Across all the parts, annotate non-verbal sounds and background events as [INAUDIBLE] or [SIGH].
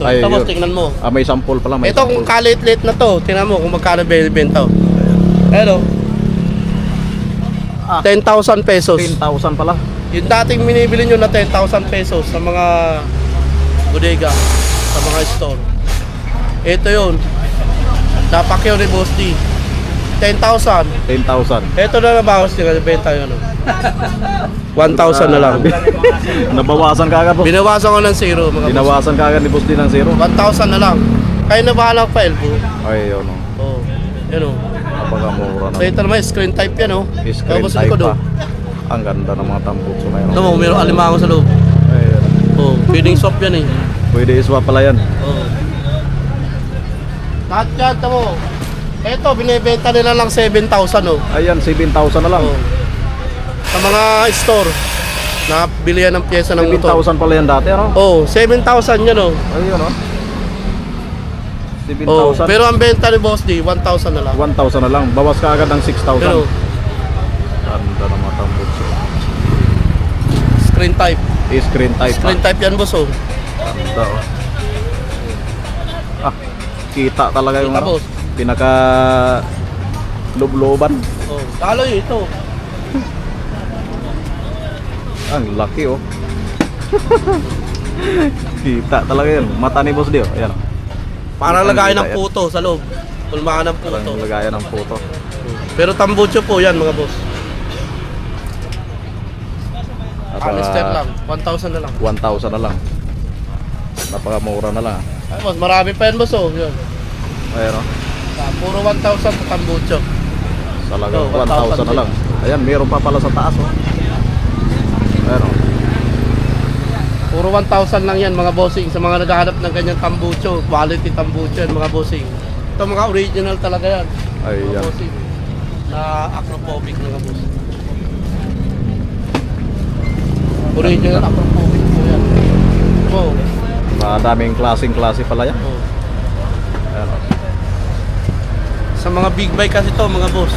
Ay, Tapos yun. tingnan mo. Ah, may sample pala. May Itong sample. kalit-lit na to, tingnan mo kung magkano binibenta. Ano? Ah. 10,000 pesos. 10,000 pala. Yung dating binibili nyo na 10,000 pesos sa mga bodega, sa mga store. Ito yun. Napakyaw ni Boss D. 10,000. 10,000. Ito na nabawas nila, benta yun. Ano. 1,000 na lang. [LAUGHS] Nabawasan ka agad, boss. Binawasan ko ng zero, mga boss. Binawasan ka agad ni boss din ng zero. 1,000 na lang. Kaya na bahala pa, elbow. Ay, yun o. Oh, yun o. Napakamura na. So ito naman, screen type yan oh. Screen Tapos type likod, pa. oh. Ang ganda ng mga tambutso na yun. Ito mo, mayroong alimango sa loob. Ay, yun. Oh, feeding swap yan eh. Pwede iswap pala yan. Oh. Lahat yan, ito mo. Ito, binibenta nila lang 7,000 oh. Ayan, 7,000 na lang. oh. Sa mga store na bilihan ng pyesa ng motor. 7,000 pala yan dati, ano? Oh, 7,000 yan oh. Ayun, oh. Oh, 7,000. pero ang benta ni Boss D, 1,000 na lang. 1,000 na lang. Bawas ka agad ng 6,000. Pero, Ganda ng mga tambutso. screen type. Screen type. Screen pa. type yan, boss oh. Ganda, oh. Ah, kita talaga yung Kita, ano, boss. Pinaka lubloban. Oh, talo yun ito. Ang laki oh. [LAUGHS] kita talaga yun. Mata ni boss Dio. Ayan. Para Ang lagayan ng yan. puto sa loob. Pulmakan ng Parang puto. lagayan ng puto. Pero tambucho po yan mga boss. At, Alistair ah, lang. 1,000 na lang. 1,000 na lang. Napakamura na lang. ah. Ay boss, marami pa yan boss oh. Yun. Ayan oh. Puro 1,000 sa tambucho. Talagang Oh, 1,000 na lang. Ayan, meron pa pala sa taas oh. Ayan oh. Puro 1,000 lang yan mga bossing sa mga naghahanap ng ganyan tambucho. Quality tambucho yan mga bossing. Ito mga original talaga yan. Mga Ayan. bossing. Na acrophobic mga boss. Original acrophobic po yan. Oh. Madaming klaseng klase pala yan. oh. Ayan oh. Sa mga big bike kasi to mga boss.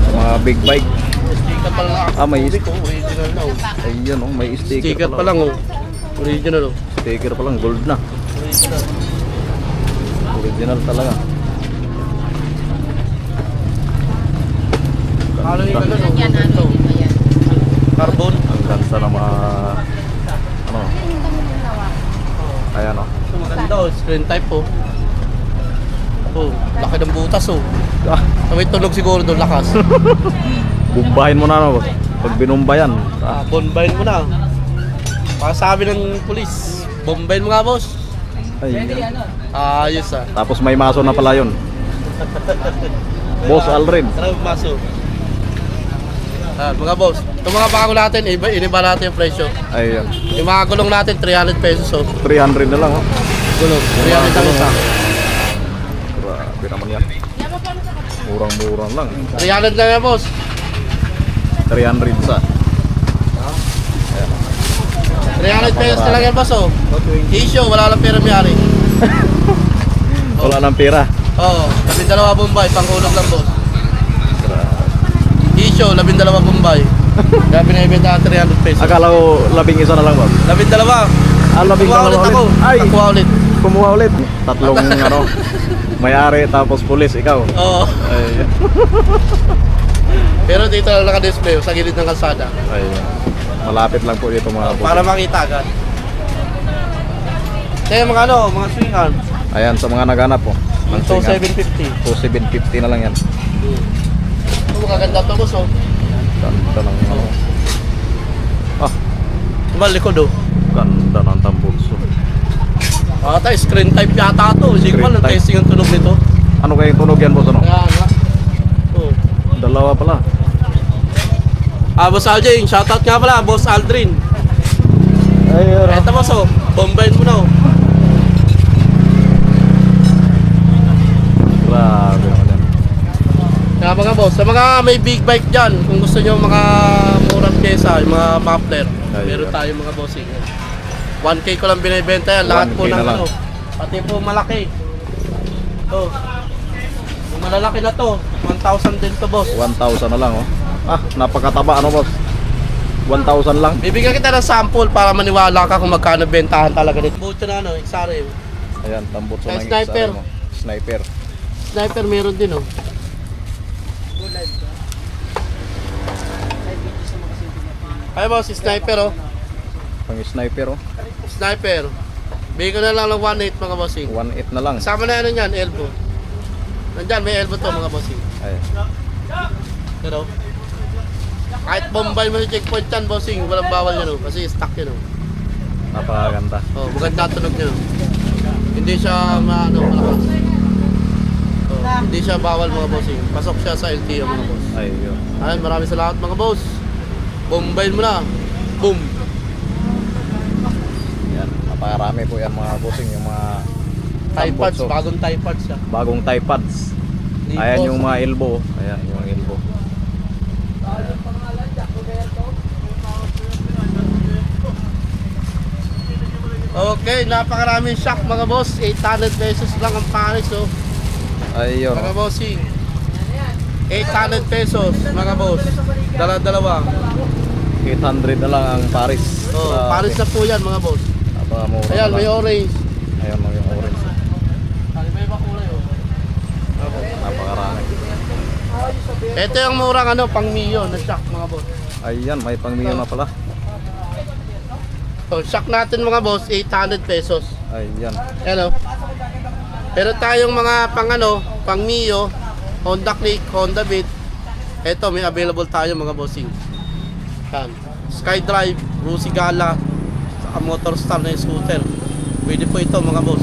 Sa mga big bike. Sticker pa lang Ah, may oh. Original na oh. Ayan oh, may sticker, Sticker pa lang oh. Original oh. Sticker pa lang, gold na. Original. Original talaga. Ano yung ano no? Carbon. Ang ganda ng mga ano, ayan oh. Maganda oh. Screen type oh. Oh, butas oh. Ah, Sabay tunog siguro doon lakas. [LAUGHS] bumbahin mo na ano, boss. Pag binumba yan. Ah, bombayin mo na. Para sabi ng pulis, bombayin mo nga boss. Ay, Ayos ah. Tapos may maso na pala yun. [LAUGHS] Boss Alred. Tara, maso. Ah, mga boss, itong mga bago natin, iba, iniba natin yung presyo. Ayan. Yung mga gulong natin, 300 pesos oh. 300 na lang oh. Gulong, 300 ang isa. Grabe naman yan. Murang-murang lang. 300 lang yan boss. 300 sa. 300 pesos na lang yan boss oh. Issue, wala lang pera may-ari. [LAUGHS] Wala nang pera. Oo, oh, labing dalawa Bombay, pangkulog lang boss. Issue, labing dalawa Bombay. [LAUGHS] Kaya binibenta ang 300 pesos. Akala ko labing isa na lang boss. Labing dalawa. Ah, labing ulit dalawa ako. ulit. Ay, Kuha ulit. kumuha ulit. Tatlong [LAUGHS] ano, may-ari tapos pulis ikaw. Oo. Ay, [LAUGHS] Pero dito lang naka-display sa gilid ng kalsada. ay, malapit lang po dito mga boss. Para makita agad. Kaya mga ano, mga swing arm. Ayan, sa mga naghanap po. ng So singa. 750. 2750 na lang yan. Ito magaganda to boss oh. Ganda ng ano. Ah, Tumal likod oh. ganda ng tambutso. Ata, screen type yata to. Hindi ko type. testing yung tunog nito. Ano kayong tunog yan boss ano? Kaya nga. Oh. Dalawa pala. Ah, Boss Aldrin, shoutout nga pala, Boss Aldrin. Ay, Eto boss oh, bombayin mo na oh. Grabe naman yan. Kaya mga boss, sa mga may big bike dyan, kung gusto nyo mga murang pyesa, yung mga muffler, Ayun. meron tayo mga bossing. 1K ko lang binibenta yan, lahat 1K po ng ano. Pati po malaki. To. Yung malalaki na to, 1,000 din to boss. 1,000 na lang oh. Ah, napakataba ano boss? 1,000 lang. Bibigyan kita ng sample para maniwala ka kung magkano bentahan talaga nito. Buto na ano, XRM. Ayan, tambutso ng sniper. Mo. Sniper. Sniper meron din oh. Ay boss, si sniper oh. Pang sniper oh. Sniper. Bigyan ko na lang ng 1.8 mga bossing. 1.8 na lang. Kasama na ano yan, elbow. Nandyan, may elbow to mga bossing. Ay, Pero, kahit bombay mo sa checkpoint yan, bossing, walang bawal yan, oh, kasi stuck yan. Oh. napakaganda. Oh, maganda tunog niya. oh. Hindi siya maano, malakas. Oh, hindi siya bawal mga bossing. Pasok siya sa LTO mga boss. Ay, yun. Ayun, maraming salamat mga boss. Bombayin mo na. Boom. Napakarami po yan mga bossing, yung mga Tie pads, bagong tie pads siya. bagong tie pads. Ayan yung mga elbow. Ayan yung elbow. Okay, napakaraming shock mga boss. 800 pesos lang ang pares oh. Ayun. Mga bossing. 800 pesos mga boss. Dala-dalawa. 800 na lang ang Paris. Oh, Grabe. pares na po yan mga boss. Napakamura Ayan, may orange. Ayan oh, yung orange. May iba kulay oh. Napakarami. Ito yung murang ano, pang Mio na shock mga boss. Ayan, may pangmiyo na pala. So, shock natin mga boss, 800 pesos. Ayan. Hello. Pero tayong mga pang ano, pang Mio, Honda Click, Honda Beat. Ito, may available tayo mga bossing. Yan. SkyDrive, Rusi Gala, saka Motor Star na scooter. Pwede po ito mga boss.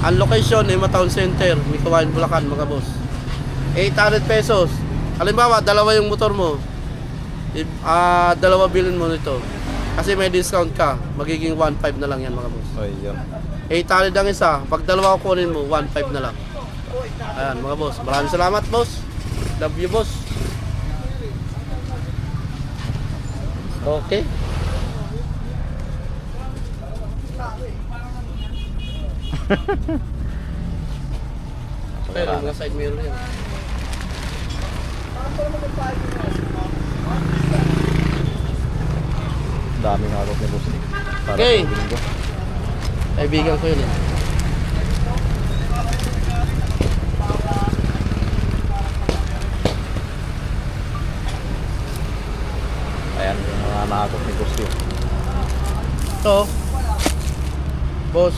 Ang location ay Mataon Center, Mikawain, Bulacan mga boss. 800 pesos. Halimbawa, dalawa yung motor mo. Ah, dalawa bilhin mo nito. Kasi may discount ka, magiging 1.5 na lang yan mga boss. Ayan. 800 ang isa. Pag dalawa kukunin mo, 1.5 na lang. Ayan mga boss. Maraming salamat boss. Love you boss. Okay. Pero mga side mirror yan. Daming ako ni boss. Para Okay. sa linggo. Kaibigan ko yun eh. Ayan, yung mga nakakot ni boss. Ito. Boss.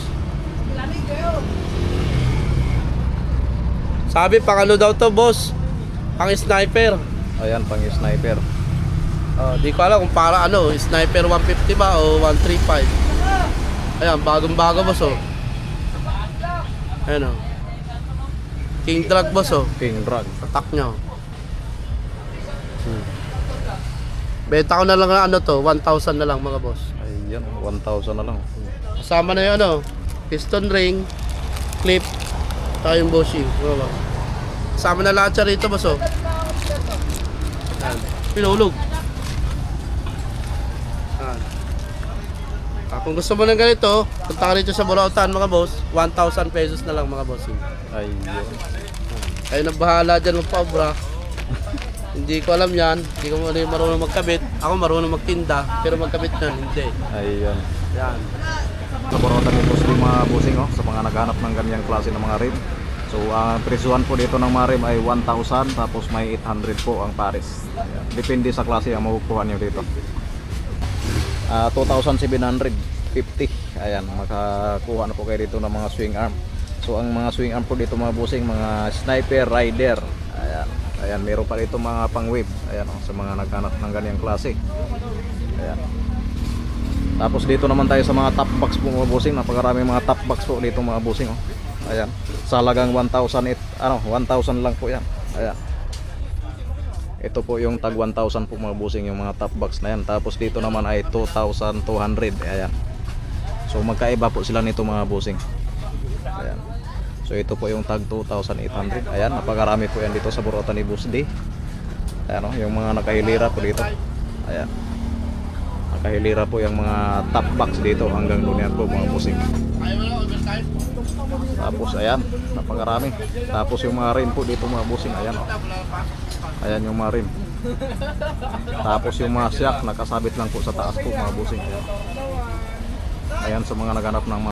Sabi pang ano daw to boss? Pang sniper. Ayan, pang sniper. Oh, di ko alam kung para ano, sniper 150 ba o 135. Ayan, bagong bago boss oh. Ayan oh. King Drag boss oh. King Drag. Attack nyo. Hmm. Benta ko na lang na ano to, 1,000 na lang mga boss. Ayan, 1,000 na lang. Kasama na yung ano, piston ring, clip, tayo yung bushing. Mga boss. Kasama na lahat siya rito boss oh. Ayan. Pinulog. Ayan. Ah, kung gusto mo ng ganito, punta ka rito sa Burautan mga boss, 1,000 pesos na lang mga bossing. Ayun. Kayo na bahala dyan ng paubra. [LAUGHS] hindi ko alam yan. Hindi ko rin marunong magkabit. Ako marunong magtinda. Pero magkabit nun, hindi. Ayun. Yan. Laboratory ni boss yung mga busing oh, sa mga naghanap ng ganyang klase ng mga rim. So, ang presyuhan po dito ng mga rim ay 1,000 tapos may 800 po ang pares. Depende sa klase ang makukuha nyo dito. Ah, 2,750. Ayan, makakuha na po kayo dito ng mga swing arm. So, ang mga swing arm po dito mga busing, mga sniper, rider. Ayan. Ayan, meron pa dito mga pang-wave. Ayan, oh, sa mga naghanap ng ganyang klase. Ayan. Tapos dito naman tayo sa mga top box po mga busing. Napakarami mga top box po dito mga busing. Oh. Ayan. Sa halagang 1,000 it, ano, 1,000 lang po yan. Ayan. Ito po yung tag 1,000 po mga busing yung mga top box na yan. Tapos dito naman ay 2,200. Ayan. So magkaiba po sila nito mga busing. Ayan. So ito po yung tag 2,800. Ayan. Napakarami po yan dito sa Burota ni Boss D. Ayan oh, yung mga nakahilira po dito. Ayan. Nakahilira po yung mga top box dito hanggang doon yan po mga busing. Overtime? Tapos ayan, napakarami. Tapos yung mga rim po dito mga busing, ayan oh. Ayan yung mga rim. Tapos yung mga shock nakasabit lang po sa taas po mga bossing. Ayan sa mga naghanap ng mga